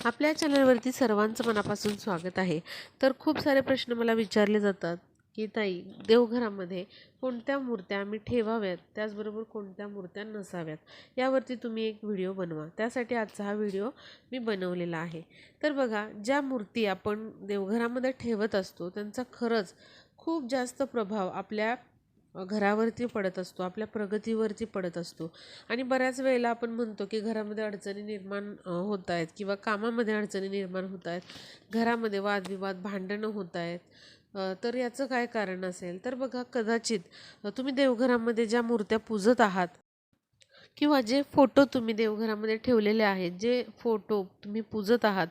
आपल्या चॅनलवरती सर्वांचं मनापासून स्वागत आहे. तर खूप सारे प्रश्न मला विचारले जातात की ताई देवघरामध्ये कोणत्या मूर्त्या आम्ही ठेवाव्यात? त्याचबरोबर कोणत्या मूर्त्या नसाव्यात? यावरती तुम्ही एक व्हिडिओ बनवा. त्यासाठी आजचा हा व्हिडिओ मी बनवलेला आहे. तर बघा ज्या मूर्ती आपण देवघरामध्ये ठेवत असतो त्यांचा खरंच खूप जास्त प्रभाव आपल्या घरावरती पडत असतो आपल्या प्रगतीवरती पडत असतो. आणि बऱ्याच वेळेला आपण म्हणतो की घरामध्ये अडचणी निर्माण होत आहेत किंवा कामामध्ये अडचणी निर्माण होत आहेत. घरामध्ये वादविवाद भांडणं होत आहेत. तर याचं काय कारण असेल? तर बघा कदाचित तुम्ही देवघरामध्ये ज्या मूर्त्या पूजत आहात किंवा जे फोटो तुम्ही देवघरामध्ये ठेवलेले आहेत जे फोटो तुम्ही पूजत आहात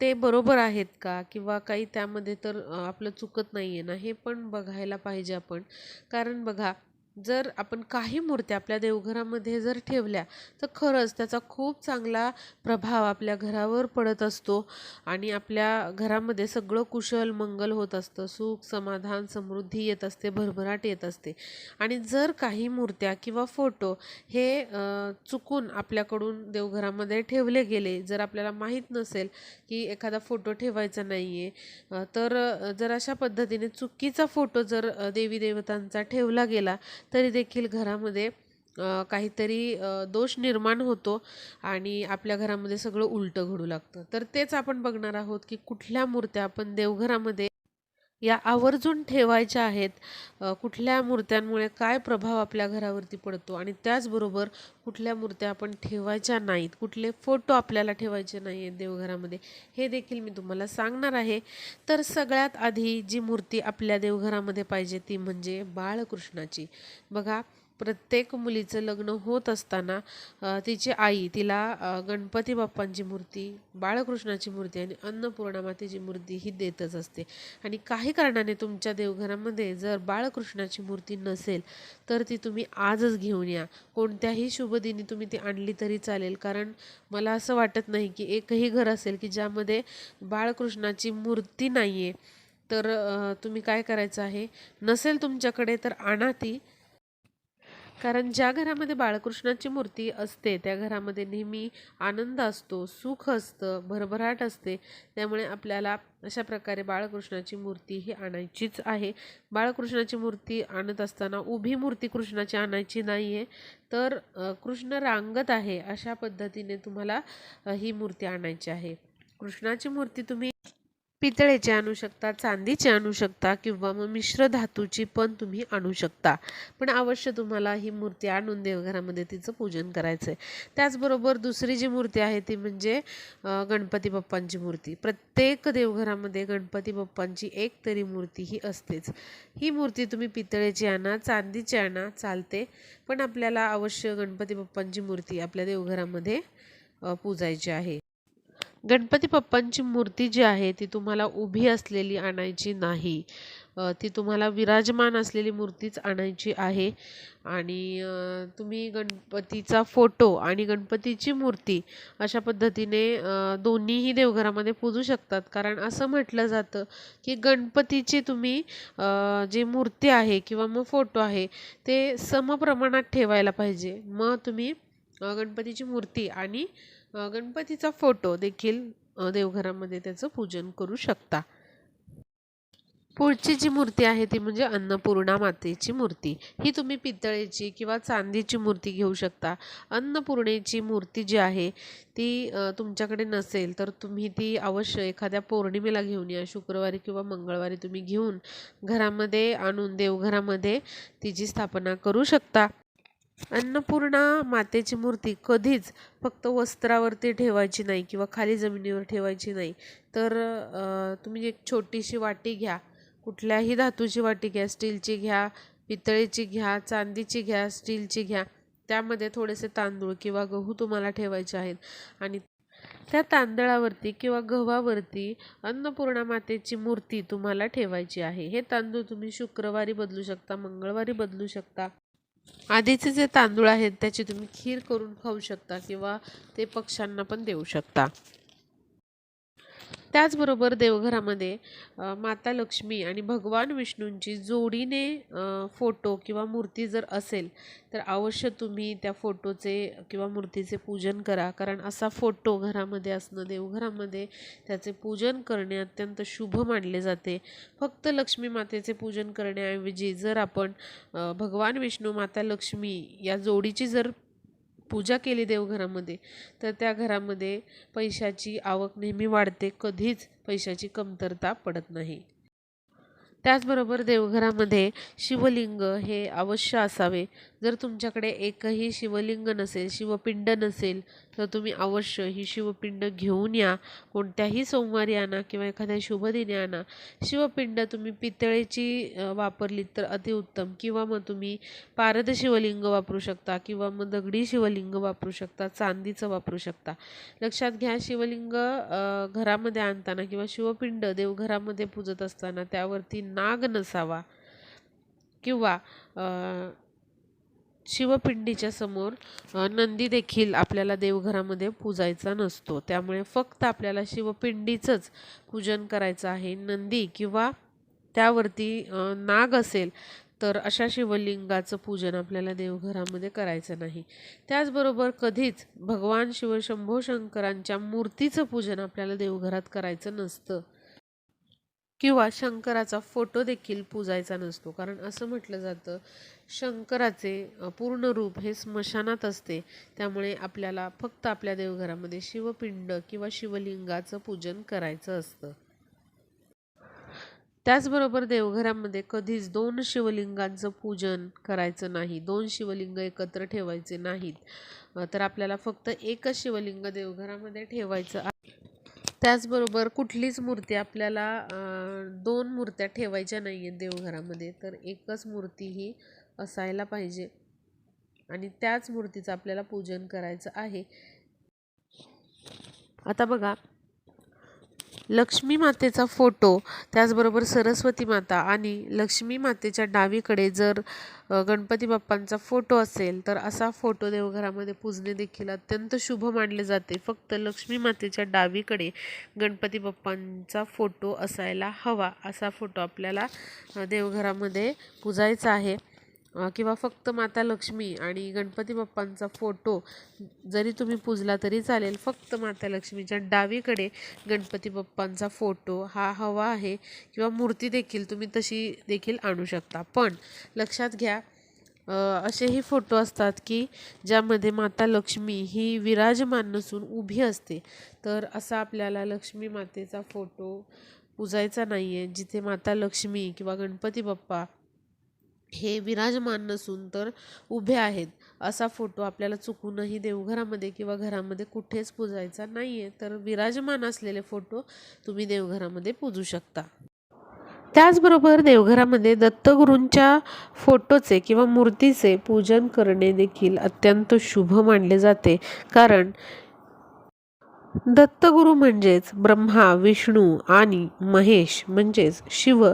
ते बरोबर आहेत का? किंवा काही त्यामध्ये तर आपलं चुकत नाही आहे ना? हे पण बघायला पाहिजे आपण. कारण बघा जर आपण काही मूर्त्या आपल्या देवघरामध्ये जर ठेवल्या तर खरंच त्याचा खूप चांगला प्रभाव आपल्या घरावर पडत असतो आणि आपल्या घरामध्ये सगळं कुशल मंगल होत असतं. सुख समाधान समृद्धी येत असते भरभराट येत असते. आणि जर काही मूर्त्या किंवा फोटो हे चुकून आपल्याकडून देवघरामध्ये ठेवले गेले जर आपल्याला माहीत नसेल की एखादा फोटो ठेवायचा नाही आहे तर जर अशा पद्धतीने चुकीचा फोटो जर देवी देवतांचा ठेवला गेला तरी देखील घरामध्ये काहीतरी दोष निर्माण होतो आणि आपल्या घरामध्ये सगळं उलटं घडू लागतं. तर तेच आपण बघणार आहोत की कुठल्या मूर्त्या आपण देवघरामध्ये या आवर्जून ठेवायच्या आहेत. कुठल्या मूर्त्यांमुळे काय प्रभाव आपल्या घरावरती पडतो आणि त्याचबरोबर कुठल्या मूर्त्या आपण ठेवायच्या नाहीत कुठले फोटो आपल्याला ठेवायचे नाही आहेत देवघरामध्ये हे देखील मी तुम्हाला सांगणार आहे. तर सगळ्यात आधी जी मूर्ती आपल्या देवघरामध्ये पाहिजे ती म्हणजे बाळकृष्णाची. बघा प्रत्येक मुलीचं लग्न होत असताना तिची आई तिला गणपती बाप्पांची मूर्ती बाळकृष्णाची मूर्ती आणि अन्नपूर्णा मातेची मूर्ती ही देतच असते. आणि काही कारणाने तुमच्या देवघरामध्ये जर बाळकृष्णाची मूर्ती नसेल तर ती तुम्ही आजच घेऊन या. कोणत्याही शुभदिनी तुम्ही ती आणली तरी चालेल. कारण मला असं वाटत नाही की एकही घर असेल की ज्यामध्ये बाळकृष्णाची मूर्ती नाही आहे तर तुम्ही काय करायचं आहे? नसेल तुमच्याकडे तर आणा ती. कारण ज्या घरामध्ये बाळकृष्णाची मूर्ती असते त्या घरामध्ये नेहमी आनंद असतो सुख असतं भरभराट असते. त्यामुळे आपल्याला अशा प्रकारे बाळकृष्णाची मूर्ती ही आणायचीच आहे. बाळकृष्णाची मूर्ती आणत असताना उभी मूर्ती कृष्णाची आणायची नाही आहे तर कृष्ण रांगत आहे अशा पद्धतीने तुम्हाला ही मूर्ती आणायची आहे. कृष्णाची मूर्ती तुम्ही पितळेचे आणू शकता चांदीचे आणू शकता किंवा मग मिश्र धातूची पण तुम्ही आणू शकता. पण अवश्य तुम्हाला ही मूर्ती आणून देवघरामध्ये तिचं पूजन करायचं आहे त्याचबरोबर दुसरी जी मूर्ती आहे ती म्हणजे गणपती बाप्पांची मूर्ती. प्रत्येक देवघरामध्ये गणपती बाप्पांची एक तरी मूर्ती ही असतेच. ही मूर्ती तुम्ही पितळेची आणा चांदीची आणा चालते. पण आपल्याला अवश्य गणपती बाप्पांची मूर्ती आपल्या देवघरामध्ये पूजायची आहे. गणपती बाप्पांची मूर्ती जी आहे ती तुम्हाला उभी असलेली आणायची नाही. ती तुम्हाला विराजमान असलेली मूर्तीच आणायची आहे. आणि तुम्ही गणपतीचा फोटो आणि गणपतीची मूर्ती अशा पद्धतीने दोन्हीही देवघरामध्ये पूजू शकतात. कारण असं म्हटलं जातं की गणपतीची तुम्ही जी मूर्ती आहे किंवा मग फोटो आहे ते समप्रमाणात ठेवायला पाहिजे. मग तुम्ही गणपतीची मूर्ती आणि गणपतीचा फोटो देखील देवघरामध्ये त्याचं पूजन करू शकता. पुढची जी मूर्ती आहे ती म्हणजे अन्नपूर्णा मातेची मूर्ती. ही तुम्ही पितळेची किंवा चांदीची मूर्ती घेऊ शकता. अन्नपूर्णेची मूर्ती जी आहे ती तुमच्याकडे नसेल तर तुम्ही ती अवश्य एखाद्या पौर्णिमेला घेऊन या. शुक्रवारी किंवा मंगळवारी तुम्ही घेऊन घरामध्ये आणून देवघरामध्ये तिची स्थापना करू शकता. अन्नपूर्णा मातेची मूर्ती कधीच फक्त वस्त्रावरती ठेवायची नाही किंवा खाली जमिनीवर ठेवायची नाही. तर तुम्ही एक छोटीशी वाटी घ्या. कुठल्याही धातूची वाटी घ्या. स्टीलची घ्या पितळेची घ्या चांदीची घ्या स्टीलची घ्या. त्यामध्ये थोडेसे तांदूळ किंवा गहू तुम्हाला ठेवायचे आहेत. आणि त्या तांदळावरती किंवा गव्हावरती अन्नपूर्णा मातेची मूर्ती तुम्हाला ठेवायची आहे. हे तांदूळ तुम्ही शुक्रवारी बदलू शकता मंगळवारी बदलू शकता. आधीचे जे तांदूळ आहेत त्याची तुम्ही खीर करून खाऊ शकता किंवा ते पक्ष्यांना पण देऊ शकता. त्याचबरोबर देवघरामध्ये माता लक्ष्मी आणि भगवान विष्णूंची जोडीने फोटो किंवा मूर्ती जर असेल तर अवश्य तुम्ही त्या फोटोचे किंवा मूर्तीचे पूजन करा. कारण असा फोटो घरामध्ये असणं देवघरामध्ये त्याचे पूजन करणे अत्यंत शुभ मानले जाते. फक्त लक्ष्मी मातेचे पूजन करण्याऐवजी जर आपण भगवान विष्णू माता लक्ष्मी या जोडीची जर पूजा केली देवघरामध्ये तर त्या घरामध्ये पैशाची आवक नेहमी वाढते कधीच पैशाची कमतरता पडत नाही. त्याचबरोबर देवघरामध्ये शिवलिंग हे अवश्य असावे. जर तुमच्याकडे एकही शिवलिंग नसेल शिवपिंड नसेल तर तुम्ही अवश्य ही शिवपिंड घेऊन या. कोणत्याही सोमवारी आणा किंवा एखाद्या शुभदिनी आणा. शिवपिंड तुम्ही पितळेची वापरली वापरलीत तर अतिउत्तम किंवा मग तुम्ही पारद शिवलिंग वापरू शकता किंवा मग दगडी शिवलिंग वापरू शकता चांदीचं वापरू शकता. लक्षात घ्या शिवलिंग घरामध्ये आणताना किंवा शिवपिंड देवघरामध्ये पूजत असताना त्यावरती नाग नसावा किंवा शिवपिंडीच्या समोर नंदी देखील आपल्याला देवघरामध्ये पूजायचा नसतो. त्यामुळे फक्त आपल्याला शिवपिंडीचंच पूजन करायचं आहे. नंदी किंवा त्यावरती नाग असेल तर अशा शिवलिंगाचं पूजन आपल्याला देवघरामध्ये करायचं नाही. त्याचबरोबर कधीच भगवान शिव शंभो शंकरांच्या मूर्तीचं पूजन आपल्याला देवघरात करायचं नसतं. किंवा शंकराचा फोटो देखील पूजायचा नसतो. कारण असं म्हटलं जातं शंकराचे पूर्ण रूप हे स्मशानात असते. त्यामुळे आपल्याला फक्त आपल्या देवघरामध्ये शिवपिंड किंवा शिवलिंगाचं पूजन करायचं असतं. त्याचबरोबर देवघरामध्ये कधीच दोन शिवलिंगांचं पूजन करायचं नाही. दोन शिवलिंग एकत्र ठेवायचे नाहीत. तर आपल्याला फक्त एकच शिवलिंग देवघरामध्ये ठेवायचं आहे. त्याचबरोबर कुठलीच मूर्ती आपल्याला दोन मूर्त्या ठेवायच्या नाही आहेत देवघरामध्ये तर एकच मूर्ती ही असायला पाहिजे. आणि त्याच मूर्तीचं आपल्याला पूजन करायचं आहे. आता बघा लक्ष्मी मातेचा फोटो त्याचबरोबर सरस्वती माता आणि लक्ष्मी मातेच्या डावीकडे जर गणपती बाप्पांचा फोटो असेल तर असा फोटो देवघरामध्ये पूजणे देखील अत्यंत शुभ मानले जाते. फक्त लक्ष्मी मातेच्या डावीकडे गणपती बाप्पांचा फोटो असायला हवा असा फोटो आपल्याला देवघरामध्ये पूजायचा आहे. किंवा फक्त माता लक्ष्मी आणि गणपती बाप्पांचा फोटो जरी तुम्ही पूजला तरी चालेल. फक्त माता लक्ष्मीच्या डावीकडे गणपती बाप्पांचा फोटो हा हवा आहे किंवा मूर्ती देखील तुम्ही तशी देखील आणू शकता. पण लक्षात घ्या असेही फोटो असतात की ज्यामध्ये माता लक्ष्मी ही विराजमान नसून उभी असते. तर असा आपल्याला लक्ष्मी मातेचा फोटो पूजायचा नाही आहे जिथे माता लक्ष्मी किंवा गणपती बाप्पा हे विराजमान नसून तर उभे आहेत. असा फोटो आपल्याला चुकूनही देवघरामध्ये किंवा घरामध्ये कुठेच पूजायचा नाही आहे तर विराजमान असलेले फोटो तुम्ही देवघरामध्ये पूजू शकता. त्याचबरोबर देवघरामध्ये दत्तगुरूंच्या फोटोचे किंवा मूर्तीचे पूजन करणे देखील अत्यंत शुभ मानले जाते. कारण दत्तगुरू म्हणजेच ब्रह्मा विष्णू आणि महेश म्हणजेच शिव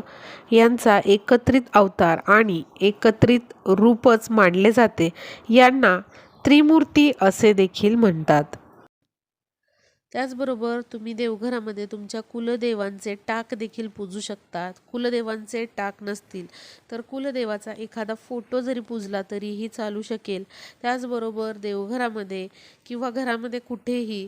यांचा एकत्रित अवतार आणि एकत्रित रूपच मानले जाते. यांना त्रिमूर्ती असे देखील म्हणतात. त्याचबरोबर तुम्ही देवघरामध्ये तुमच्या कुलदेवांचे टाक देखील पूजू शकतात. कुलदेवांचे टाक नसतील तर कुलदेवाचा एखादा फोटो जरी पूजला तरीही चालू शकेल. त्याचबरोबर देवघरामध्ये किंवा घरामध्ये कुठेही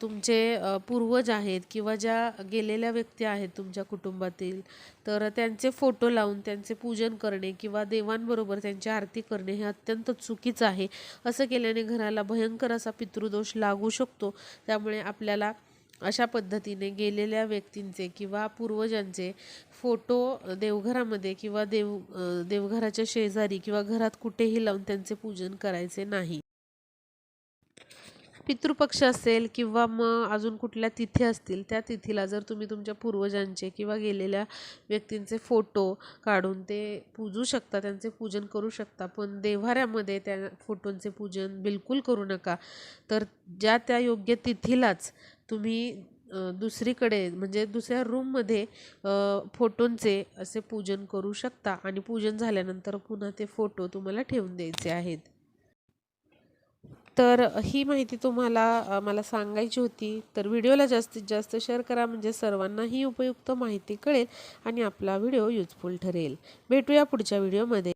तुमचे पूर्वज आहेत किंवा ज्या गेलेल्या व्यक्ती आहेत तुमच्या कुटुंबातील तर त्यांचे फोटो लावून त्यांचे पूजन करणे किंवा देवांबरोबर त्यांची आरती करणे हे अत्यंत चुकीचं आहे. असं केल्याने घराला भयंकर असा पितृदोष लागू शकतो. त्यामुळे आपल्याला अशा पद्धतीने गेलेल्या व्यक्तींचे किंवा पूर्वजांचे फोटो देवघरामध्ये किंवा देव देवघराच्या शेजारी किंवा घरात कुठेही लावून त्यांचे पूजन करायचे नाही. पितृपक्ष असेल किंवा मग अजून कुठल्या तिथी असतील त्या तिथीला जर तुम्ही तुमच्या पूर्वजांचे किंवा गेलेल्या व्यक्तींचे फोटो काढून ते पूजू शकता त्यांचे पूजन करू शकता पण देव्हाऱ्यामध्ये त्या फोटोंचे पूजन बिलकुल करू नका. तर ज्या त्या योग्य तिथीलाच तुम्ही दुसरीकडे म्हणजे दुसऱ्या रूममध्ये फोटोंचे असे पूजन करू शकता आणि पूजन झाल्यानंतर पुन्हा ते फोटो तुम्हाला ठेवून द्यायचे आहेत. तर ही माहिती तुम्हाला मला सांगायची होती. तर व्हिडिओला जास्तीत जास्त शेअर करा म्हणजे सर्वांनाही उपयुक्त माहिती कळेल आणि आपला व्हिडिओ युजफुल ठरेल. भेटूया पुढच्या व्हिडिओमध्ये